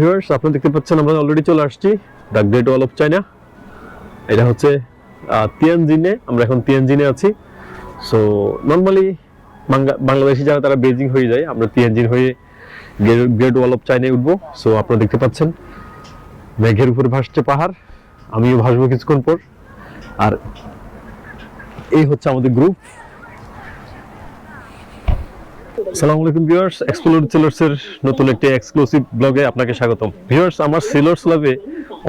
Viewers আপনারা দেখতে পাচ্ছেন, আমরা অলরেডি চলে আসছি the great wall of China এটা হচ্ছে তিয়ানজিনে আমরা এখন তিয়ানজিনে আছি। সো নর্মালি বাংলাদেশি যারা, তারা বেজিং হয়ে যায়, আমরা তিয়ানজিন হয়ে গ্রেট ওয়াল অফ চায়নায় উঠবো। সো আপনারা দেখতে পাচ্ছেন, মেঘের উপর ভাসছে পাহাড়, আমিও ভাসবো কিছুক্ষণ পর। আর এই হচ্ছে আমাদের গ্রুপ আসসালামু আলাইকুম, ভিউয়ার্স। এক্সপ্লোর সেলার্সের নতুন একটি এক্সক্লুসিভ ব্লগে আপনাকে স্বাগতম। ভিউয়ার্স, আমার সেলার্স লাভে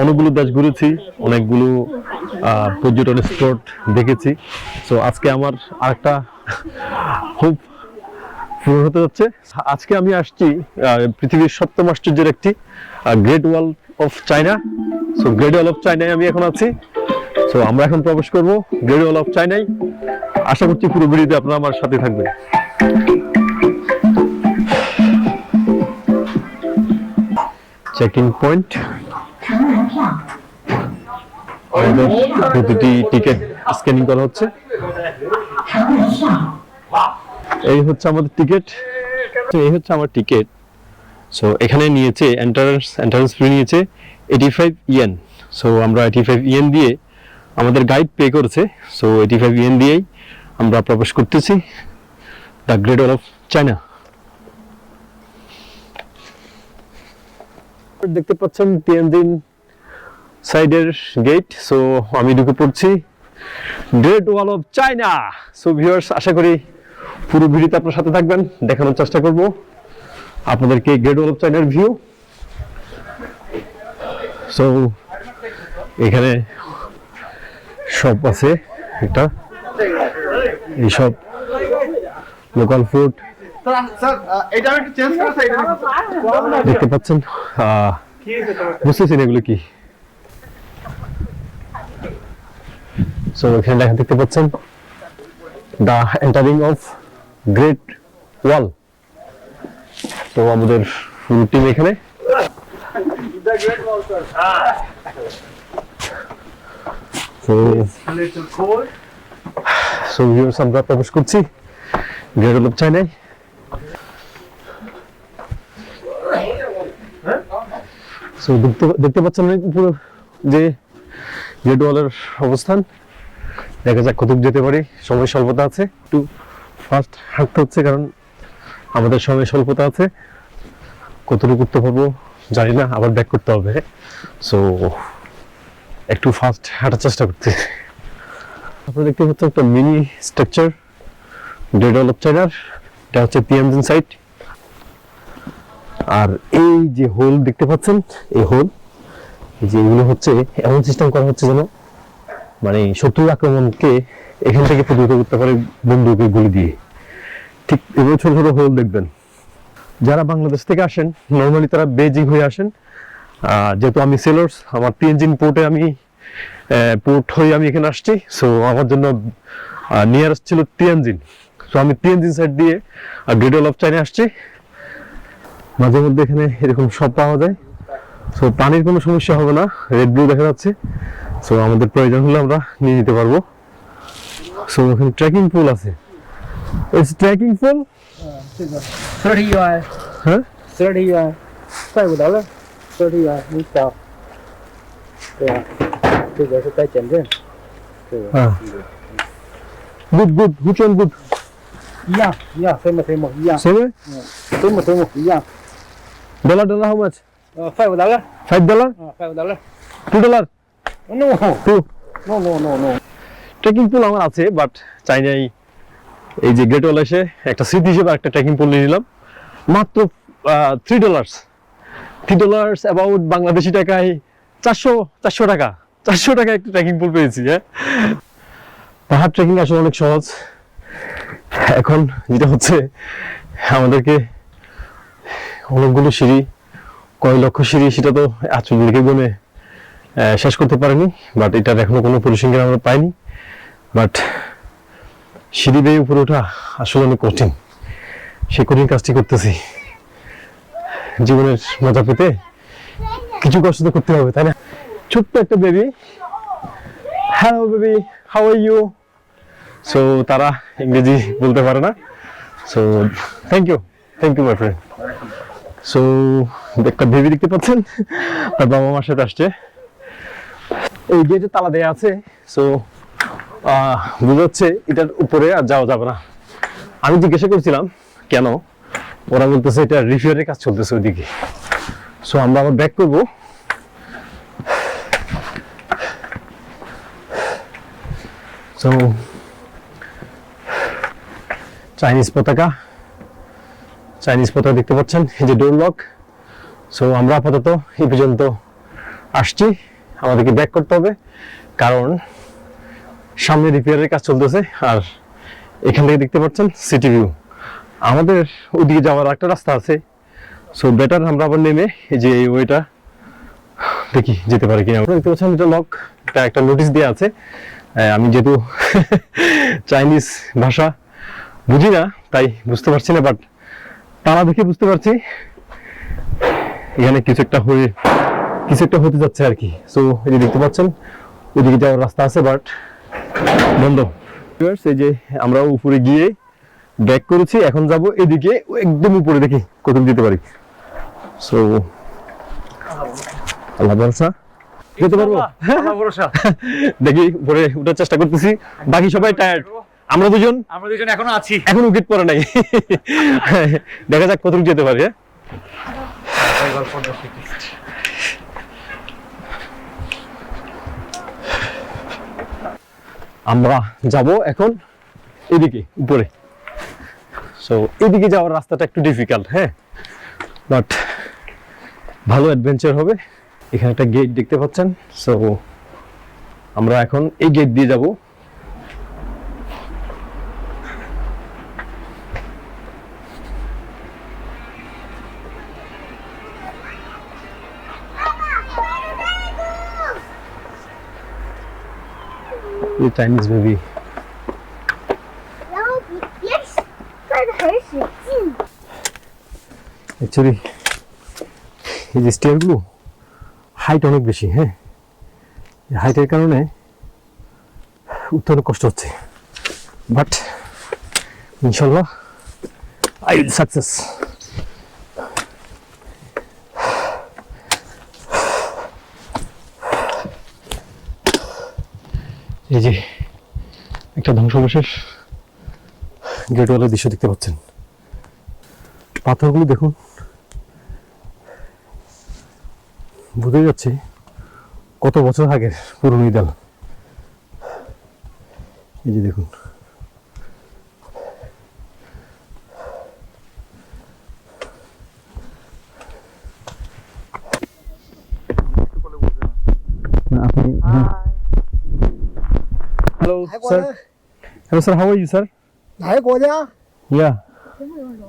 অনেকগুলো দেশ ঘুরেছি, অনেকগুলো পর্যটন স্পট দেখেছি। সো আজকে আমার আরেকটা খুব পূরণ হতে যাচ্ছে। আজকে আমি আসছি পৃথিবীর সপ্তম আশ্চর্যের একটি great wall of China so great wall of চায়নায় আমি এখন আছি। সো আমরা এখন প্রবেশ করব গ্রেট ওয়াল অফ চায়নায় আশা করছি পুরো ভিডিওতে আপনারা আমার সাথে থাকবেন। চেকিং পয়েন্ট প্রতিটি টিকিট স্ক্যানিং করা হচ্ছে। এই হচ্ছে আমাদের টিকিট তো এই হচ্ছে আমার টিকিট সো এখানে নিয়েছে এন্ট্রান্স এন্ট্রান্স ফি নিয়েছে এইটি ফাইভ ইয়েন সো আমরা এইটি ফাইভ ইয়েন দিয়ে আমাদের গাইড পে করেছে। সো এইটি ফাইভ ইয়েন দিয়েই আমরা প্রবেশ করতেছি। The great wall of China দেখতে পাচ্ছেন তিয়ানজিন সাইডের গেট সো আমি ঢুকে পড়ছি great wall of China so viewers আশা করি পুরো ভিডিওতে আপনার সাথে থাকবেন, দেখানোর চেষ্টা করব আপনাদেরকে গ্রেট ওয়াল অফ চায়নার ভিউ সো এখানে শপ আছে একটা এইসব লোকাল ফুড স্যার এটা একটু চেঞ্জ করে স্যার এটা দেখতে পাচ্ছেন? আহ, বুঝতেছি না এগুলো কি? সো এখানে লেখা দেখতে পাচ্ছেন the entering of great wall তো আমাদের ফুল টিম এখানে। সো ভিউয়ার্স আমরা প্রবেশ করছি। গ্রেট ওয়াল অফ চায়নায় সো দেখতে পাচ্ছেন পুরো যে গ্রেট ওয়ালের অবস্থান? দেখা যাক কতটুকু যেতে পারি। সময় স্বল্পতা আছে। একটু ফাস্ট হাঁটতে হচ্ছে কারণ আমাদের সময় স্বল্পতা আছে। কতটুকু উঠতে পারব জানি না, আবার ব্যাক করতে হবে। সো একটু ফাস্ট হাঁটার চেষ্টা করতে আপনারা দেখতে পাচ্ছেন একটা মিনি স্ট্রাকচার ডেড অল অফ চাইনার এটা হচ্ছে পিএমজিন সাইট আর এই যে হোল দেখতে পাচ্ছেন, এই হোল যে এগুলো হচ্ছে, এমন সিস্টেম করা হচ্ছে যেন মানে শত্রুর আক্রমণকে এখান থেকে প্রতিহত করতে পারে বন্দুকের গুলি দিয়ে। ঠিক এগুলো ছোট ছোট হোল দেখবেন। যারা বাংলাদেশ থেকে আসেন নর্মালি তারা বেজিং হয়ে আসেন। যেহেতু আমি সেলর্স আমার তিনজিন পোর্টে আমি পোর্ট হয়ে আমি এখানে আসছি। সো আমার জন্য নিয়ারেস্ট ছিল তিয়ানজিন তো আমি পিএনজি সাইড দিয়ে আর গ্রেডল অফ চাইনে আসছি। মাঝে মধ্যে এখানে এরকম সব পাওয়া যায়। সো পানির কোনো সমস্যা হবে না। রেড ব্লু দেখা যাচ্ছে। সো আমাদের প্রয়োজন হলে আমরা নিয়ে নিতে পারব। সো ওখানে ট্রেকিং পুল আছে। ইটস ট্রেকিং পুল হ্যাঁ? Ah। good, good. Which? 一样一样分不分不一样 সেভে 分不分不一样 dollar dollar how much 呃快不得了 five dollar 啊快不得了 two dollar no two no no no no trekking pole আমার আছে বাট চাই নাই এই যে গ্রেট ওয়াল এসে একটা স্মৃতি হিসেবে একটা ট্রেকিং পুল নিয়ে নিলাম মাত্র three dollars three dollars about Bangladeshi টাকায় চারশো চারশো টাকা চারশো টাকা একটা ট্রেকিং পুল পেয়েছি হ্যাঁ পাহাড় ট্রেকিং আসলে অনেক সহজ এখন যেটা হচ্ছে, আমাদেরকে অনেকগুলো সিঁড়ি কয় লক্ষ সিঁড়ি সেটা তো আচল গুনে শেষ করতে পারিনি বাট এটার এখনও কোনো পরিসংখ্যান আমরা পাইনি? বাট সিঁড়ি বেয়ে উপরে ওঠা আসলে অনেক কঠিন। সেই কঠিন কাজটি করতেছি। জীবনের মজা পেতে কিছু কষ্ট তো করতে হবে, তাই না? ছোট্ট একটা baby hello baby how are you so তারা ইংরেজি বলতে পারে না। So thank you thank you my friend so একটা বেবি দেখতে পাচ্ছেন, তার বাবা মার সাথে আসছে। এই গেটে তালা দেয়া আছে সো বোঝা যাচ্ছে এটার উপরে আর যাওয়া যাবে না। আমি জিজ্ঞাসা করছিলাম, কেন? ওরা বলতেছে, এটা রিপেয়ারের কাজ চলতেছে ওইদিকে। সো আমরা আবার ব্যাক করব। সো চাইনিজ পতাকা চাইনিজ পতাকা দেখতে পাচ্ছেন, এই যে ডোর লক সো আমরা আপাতত এই পর্যন্ত আসছি। আমাদেরকে ব্যাক করতে হবে, কারণ সামনে রিপেয়ারের কাজ চলতেছে, আর এখান থেকে দেখতে পাচ্ছেন সিটি ভিউ আমাদের ওইদিকে যাওয়ার একটা রাস্তা আছে। সো বেটার আমরা আবার নেমে এই যে এই ওয়েটা দেখি, যেতে পারি কিনা। দেখতে পাচ্ছেন এটা লক একটা নোটিশ দেওয়া আছে। আমি যেহেতু চাইনিজ ভাষা বুঝি না তাই বুঝতে পারছি না বাট তারা দেখে বুঝতে পারছি। এখানে কিছু একটা হয়ে কিছু একটা হতে যাচ্ছে আর কি। সো এই যে দেখতে পাচ্ছেন ওইদিকে যাওয়ার রাস্তা আছে বাট বন্ধ। এই যে আমরা উপরে গিয়ে ব্যাক করেছি এখন যাব এদিকে একদম উপরে দেখি কত যেতে পারি। সো আল্লাহ ভরসা। যেতে পারব? দেখি উপরে উঠার চেষ্টা করতেছি। বাকি সবাই টায়ার্ড আমরা দুজন? আমরা দুজন এখনও আছি। এখনও গেট পরে নাই। দেখা যাক কতটুকু যেতে পারি হ্যাঁ? আমরা যাব এখন এদিকে উপরে। সো এদিকে যাওয়ার রাস্তাটা একটু ডিফিকাল্ট হ্যাঁ? বাট ভালো অ্যাডভেঞ্চার হবে। এখানে একটা গেট দেখতে পাচ্ছেন। সো আমরা এখন এই গেট দিয়ে যাব। the Chinese baby. অ্যাকচুয়ালি এই যে স্টেয়ারগুলো হাইট অনেক বেশি হ্যাঁ? হাইটের কারণে উত্তরে কষ্ট হচ্ছে। বাট ইনশাল্লাহ আই উইল সাকসেস এই যে একটা ধ্বংসাবশেষ গেটওয়ালের দৃশ্য দেখতে পাচ্ছেন। পাথরগুলো দেখুন। বুঝে যাচ্ছে কত বছর আগের পুরনো ইদাল। এই যে দেখুন। Hello, sir. How are you, sir? Hi, 고자. Yeah.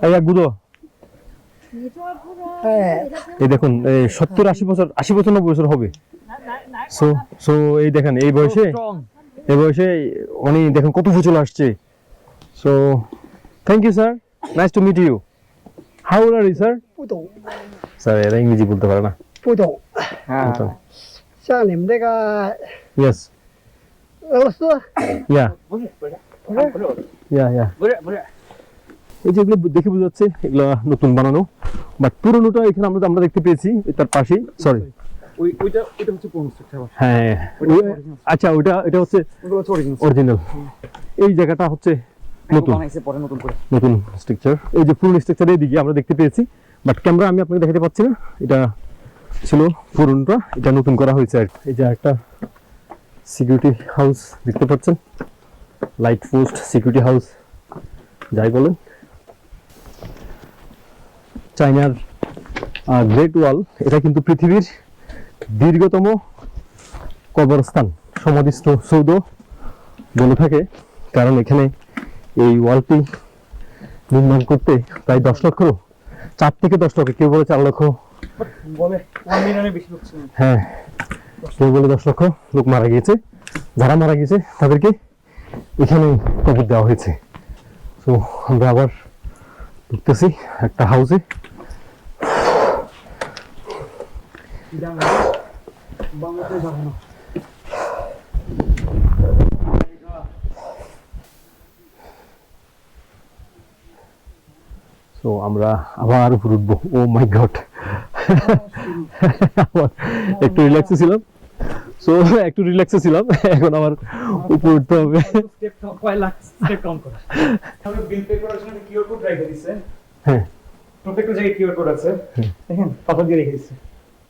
Hey, গুদো এই দেখুন সত্তর আশি বছর আশি বছর নব্বই বছর হবে। সো সো এই দেখেন এই বয়সে এই বয়সে উনি দেখেন কত ফুচুল আসছে। So thank you sir nice to meet you how are you sir sir এরা ইংরেজি বলতে পারে না। পুতো হ্যাঁ। স্যার নেম দেখা ইয়েস ইয়া এই যে এগুলো দেখে বোঝা যাচ্ছে এগুলো নতুন বানানো। বাট পুরোনোটা এখানে আমরা আমরা দেখতে পেয়েছি তার পাশেই। সরি হ্যাঁ। আচ্ছা ওটা এটা হচ্ছে অরিজিনাল এই জায়গাটা হচ্ছে নতুন। নতুন স্ট্রাকচার এই যে পুরনো স্ট্রাকচার এইদিকে আমরা দেখতে পেয়েছি। বাট ক্যামেরা আমি আপনাকে দেখাতে পাচ্ছি না। এটা ছিল পুরনোটা। এটা নতুন করা হয়েছে আর এই যে একটা সিকিউরিটি হাউস দেখতে পাচ্ছেন। লাইট পোস্ট সিকিউরিটি হাউস যাই বলেন। চায়নার গ্রেট ওয়াল এটা কিন্তু পৃথিবীর দীর্ঘতম কবরস্থান সমাধিস্থ সৌধ বলে থাকে। কারণ এখানে এই ওয়ালটি নির্মাণ করতে প্রায় দশ লক্ষ চার থেকে দশ লক্ষ কেউ বলে চার লক্ষ। হ্যাঁ কেউ বলে দশ লক্ষ লোক মারা গিয়েছে। যারা মারা গিয়েছে তাদেরকে এখানে কবর দেওয়া হয়েছে। তো আমরা আবার ঢুকতেছি একটা হাউসে সো আমরা আবার উপরে উঠবো। ও মাই গড একটু রিল্যাক্সে ছিলাম। সো একটু রিল্যাক্সে ছিলাম এখন উপরে উঠতে হবে। আমরা হ্যাঁ। প্রত্যেকটা জায়গায় কিউআর কোড আছে। দেখেন পাথর দিয়ে রেখে দিছে।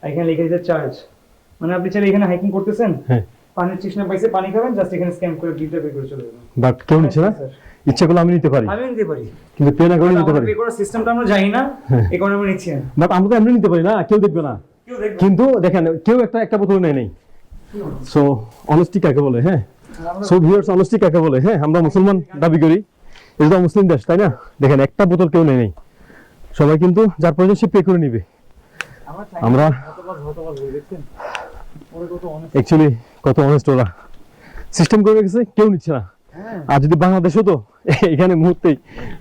এখানে লিখে দিছে চার্জ মানে আপনি চাইলে এখানে হাইকিং করতেছেন হ্যাঁ। পানির তৃষ্ণা পাইছে পানি খাবেন জাস্ট এখানে স্ক্যান করে বিলটা পে করে চলে যাবেন। বাট কেউ নিচ্ছে না? ইচ্ছা করলে আমি নিতে পারি। আমি নিতে পারি। কিন্তু পে না করে নিতে পারি। পে করার সিস্টেমটা আমরা জানি না হ্যাঁ। এই কারণে আমরা নিচ্ছি না। বাট আমরা তো এমনি নিতে পারি না কেউ দেখবে না। কিন্তু দেখেন কেউ একটা একটা বোতল নেয় নেই। সো অনেস্টি কাকে বলে হ্যাঁ? সো ভিউয়ার্স অনেস্টি কাকে বলে হ্যাঁ? আমরা মুসলমান, দাবি করি। এটা তো মুসলিম দেশ, তাই না? দেখেন, একটা বোতল কেউ নেই। সবাই কিন্তু যার প্রয়োজন সে পে করে নিবে। আমরা অ্যাকচুয়ালি কত অনেস্ট ওরা। সিস্টেম করে রেখেছে, কেউ নিচ্ছে না। আর যদি বাংলাদেশ হতো, এখানে মুহূর্তেই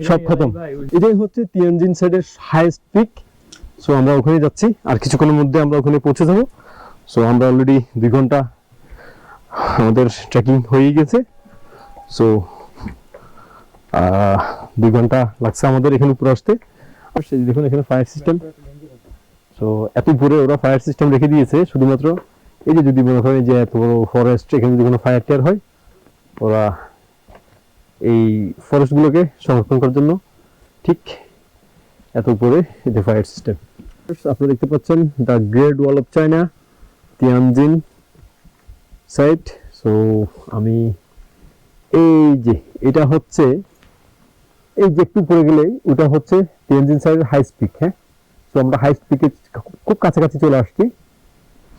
সব খতম। এটাই হচ্ছে তিয়ানজিন সাইডের হাইয়েস্ট পিক সো আমরা ওখানে যাচ্ছি। আর কিছুক্ষণের মধ্যে আমরা ওখানে পৌঁছে যাব। সো আমরা অলরেডি দুই ঘণ্টা আমাদের ট্রেকিং হয়ে গেছে। সো দুই ঘণ্টা লাগছে আমাদের এখানে উপরে আসতে। আর দেখুন এখানে ফায়ার সিস্টেম সো এত উপরে ওরা ফায়ার সিস্টেম রেখে দিয়েছে, শুধুমাত্র এই যে যদি মনে করেন যে এত বড় ফরেস্ট এখানে যদি কোনো ফায়ার টেয়ার হয়, ওরা এই ফরেস্টগুলোকে সংরক্ষণ করার জন্য ঠিক এত উপরে এই যে ফায়ার সিস্টেম আপনারা দেখতে পাচ্ছেন the great wall of China Tianjin site so আমি এই যে, এটা হচ্ছে, এই যে একটু পরে গেলে, ওটা হচ্ছে তিয়ানজিন সাইডের হাই স্পিক হ্যাঁ? সো আমরা হাই স্পিকে খুব কাছাকাছি চলে আসছি।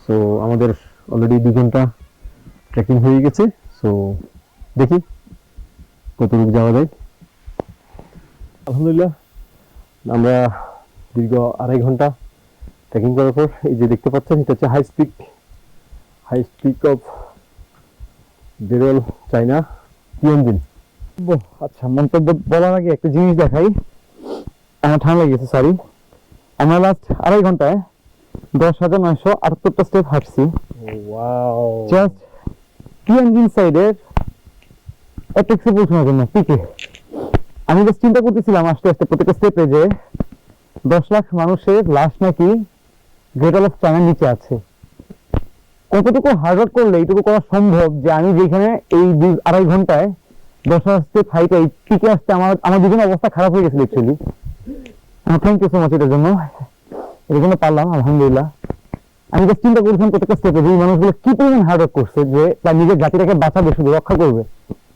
সো আমাদের অলরেডি দুই ঘণ্টা ট্রেকিং হয়ে গেছে। সো দেখি কতটুকু যাওয়া যায়। আলহামদুলিল্লাহ, আমরা দীর্ঘ আড়াই ঘণ্টা ট্রেকিং করার পর এই যে দেখতে পাচ্ছেন এটা হচ্ছে high peak high peak of বেরল China Tianjin আচ্ছা মন্তব্য বলার আগে একটা জিনিস দেখাই। আমার ঠান্ডা লেগেছে সরি আমরা লাস্ট আড়াই ঘন্টায় দশ হাজার নয়শো আটাত্তরটা স্টেপ হাঁটছি। জাস্ট টিএনজিন সাইডের অ্যাটেক্সে পৌঁছানোর জন্য পিকে আমি জাস্ট চিন্তা করতেছিলাম আস্তে আস্তে প্রত্যেকটা স্টেপে যে দশ লাখ মানুষের লাশ নাকি গ্রেট অল অফ চায়নার নিচে আছে। কতটুকু হার্ডওয়ার্ক করলে এইটুকু করা সম্ভব যে আমি যেখানে এই দুই আড়াই ঘন্টায় স্টেপ হাইটে এই পিকে আসতে আমার আমার দুজনের অবস্থা খারাপ হয়ে গেছিল actually thank you so much এটার জন্য। এটার জন্য পারলাম, আলহামদুলিল্লাহ। আমি জাস্ট চিন্তা করেছিলাম প্রত্যেকটা স্টেপে যে মানুষগুলো কি পরিমাণ হার্ড ওয়ার্ক করছে, যে তার নিজের জাতিটাকে বাঁচাবে, শুধু রক্ষা করবে।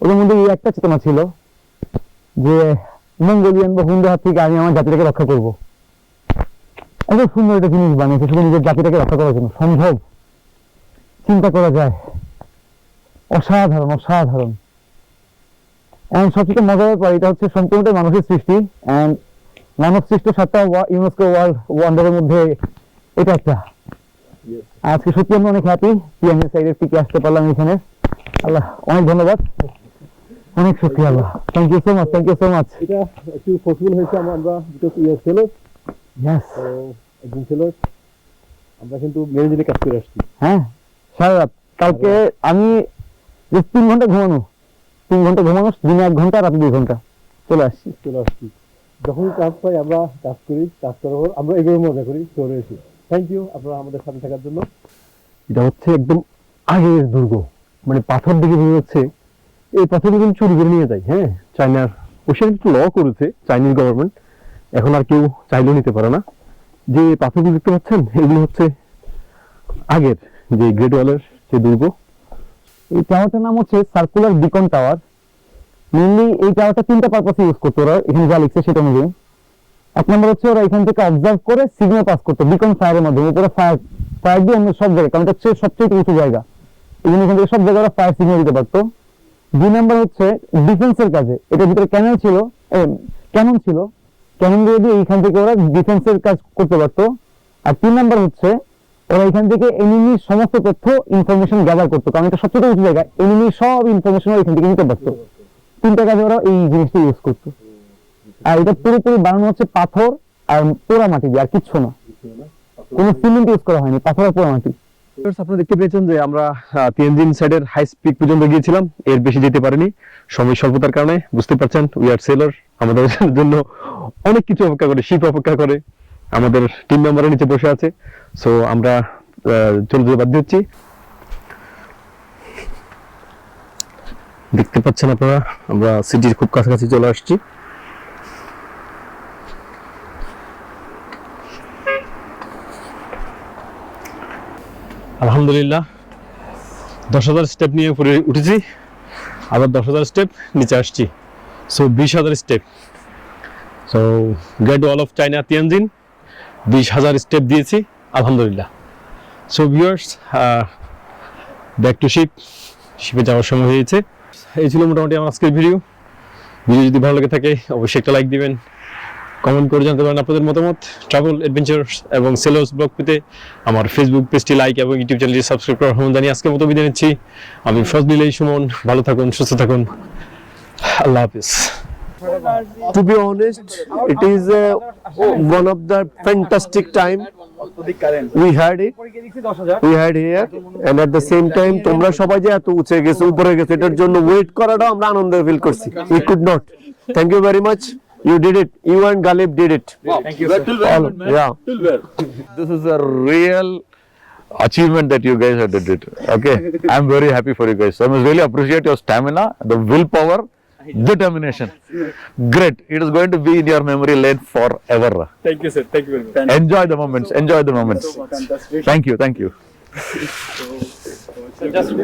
ওদের মধ্যে এই একটা চেতনা ছিল যে মঙ্গোলিয়ান বা হুন্ডু হাত থেকে আমি আমার জাতিটাকে রক্ষা করব। এত সুন্দর একটা জিনিস বানিয়েছে শুধু নিজের জাতিটাকে রক্ষা করার জন্য। সম্ভব। চিন্তা করা যায়। অসাধারণ অসাধারণ। এন্ড সবচেয়ে মজার ব্যাপার এটা হচ্ছে সম্পূর্ণটাই মানুষের সৃষ্টি অ্যান্ড মানব সৃষ্ট সাতটা ইউনেস্কো ওয়ার্ল্ড ওয়ান্ডারের মধ্যে এটা একটা। আজকে সত্যি আমি অনেক হ্যাপি পিএমএ সাইডের পিকে আসতে পারলাম এখানে। আল্লাহ অনেক ধন্যবাদ। অনেক সত্যি আল্লাহ। Thank you so much thank you so much এটা একটু পসিবল হয়েছে আমরা বিকজ উই আর ইয়েস তো একজন সেলর আমরা কিন্তু দিলে কাজ করে আসছি। হ্যাঁ সারা রাত। কালকে আমি তিন ঘণ্টা ঘুমানো তিন ঘণ্টা ঘুমানো দিনে এক ঘণ্টা রাতে দুই ঘণ্টা। চলে আসছি। চলে আসছি। যখন কাজ পাই আমরা কাজ করি কাজ করার পর আমরা এগুলো মজা করি চলে এসি থ্যাংক ইউ আপনারা আমাদের সাথে থাকার জন্য। এটা হচ্ছে একদম আগের দুর্গ। মানে পাথর দিকে বোঝা যাচ্ছে। এই পাথরগুলো কিন্তু চুরি করে নিয়ে যায় হ্যাঁ? চায়নার ওখানে একটু ল করেছে চাইনিজ গভর্নমেন্ট এখন আর কেউ চাইলেও নিতে পারে না। যে পাথরগুলো দেখতে পাচ্ছেন, এগুলো হচ্ছে আগের যে গ্রেট ওয়ালের যে দুর্গ। এই টাওয়ারটার নাম হচ্ছে সার্কুলার বিকন টাওয়ার মেনলি এই টাওয়ারটা তিনটা পারপাসে ইউজ করতো ওরা, এখানে যা লিখছে সেটা অনুযায়ী। এক নম্বর হচ্ছে ওরা এখান থেকে অবজার্ভ করে সিগন্যাল পাস করতো বিকন ফায়ারের মাধ্যমে। উপরে ফায়ার ফায়ার দিয়ে অন্য সব জায়গায়, কারণ হচ্ছে সবচেয়ে উঁচু জায়গা। এই জন্য এখান থেকে সব জায়গায় ওরা ফায়ার সিগন্যাল দিতে পারতো। দুই নম্বর হচ্ছে ডিফেন্সের কাজে। এটার ভিতরে ক্যানন ছিল ক্যানন ছিল। ক্যানন দিয়ে দিয়ে এইখান থেকে ওরা ডিফেন্সের কাজ করতে পারতো? আর তিন নম্বর হচ্ছে, ওরা এখান থেকে এনিমির সমস্ত তথ্য ইনফরমেশন গ্যাদার করতো। কারণ এটা সবচেয়ে উঁচু জায়গা। এনিমির সব ইনফরমেশন এখান থেকে নিতে পারতো। তিনটা কাজে ওরা এই জিনিসটা ইউজ করতো। আর এটা পুরোপুরি বানানো হচ্ছে পাথর আর পোড়া মাটি দিয়ে, আর কিচ্ছু না। কোনো সিমেন্ট ইউজ করা হয়নি, পাথর আর পোড়া মাটি আপনারা দেখতে পেয়েছেন যে আমরা সাইডের হাই পর্যন্ত গিয়েছিলাম। এর বেশি যেতে পারিনি। সময় স্বল্পতার কারণে, বুঝতে পারছেন উই আর সেলার আমাদের জন্য অনেক কিছু অপেক্ষা করে শীত অপেক্ষা করে, আমাদের টিম মেম্বারের নিচে বসে আছে। সো আমরা চলে যেতে বাধ্য হচ্ছি। দেখতে পাচ্ছেন আপনারা, আমরা সিটির খুব কাছাকাছি চলে আসছি। আলহামদুলিল্লাহ। দশ হাজার স্টেপ নিয়ে উপরে উঠেছি, আবার দশ হাজার স্টেপ নিচে আসছি। সো বিশ হাজার step so great wall of China Tianjin বিশ হাজার স্টেপ দিয়েছি, আলহামদুলিল্লাহ। So viewers back to ship শিপে যাওয়ার সময় হয়েছে এই ছিল মোটামুটি আমার আজকের ভিডিও ভিডিও যদি ভালো লেগে থাকে, অবশ্যই একটা লাইক দিবেন। কমেন্ট করে জানতে পারেন আপনাদের মতামত ট্রাভেল অ্যাডভেঞ্চার্স এবং সেলোস ব্লগ পেতে আমার ফেসবুক পেজটি লাইক এবং ইউটিউব চ্যানেলটি সাবস্ক্রাইব করার আহ্বান জানিয়ে আজকের মতো বিদায় নিচ্ছি। আমি ফজলিল সুমন ভালো থাকুন সুস্থ থাকুন। আল্লাহ হাফিজ। To be honest, it is uh, one of the fantastic time we had it. We had here and at the same time তোমরা সবাই যে এত উঁচে গেছো উপরে গেছো এটার জন্য ওয়েট করাটা আমরা আনন্দ ফিল করছি। We could not thank you very much You did it. You and Galib did it. Wow. Thank you. Sir. well. yeah. This is a real achievement that you guys have did it. Okay. I'm very happy for you guys. I must really appreciate your stamina, the willpower, determination. Great. It is going to be in your memory lane forever. Thank you, sir. Thank you very much. Enjoy the moments. Enjoy the moments. Thank you. Thank you. so, so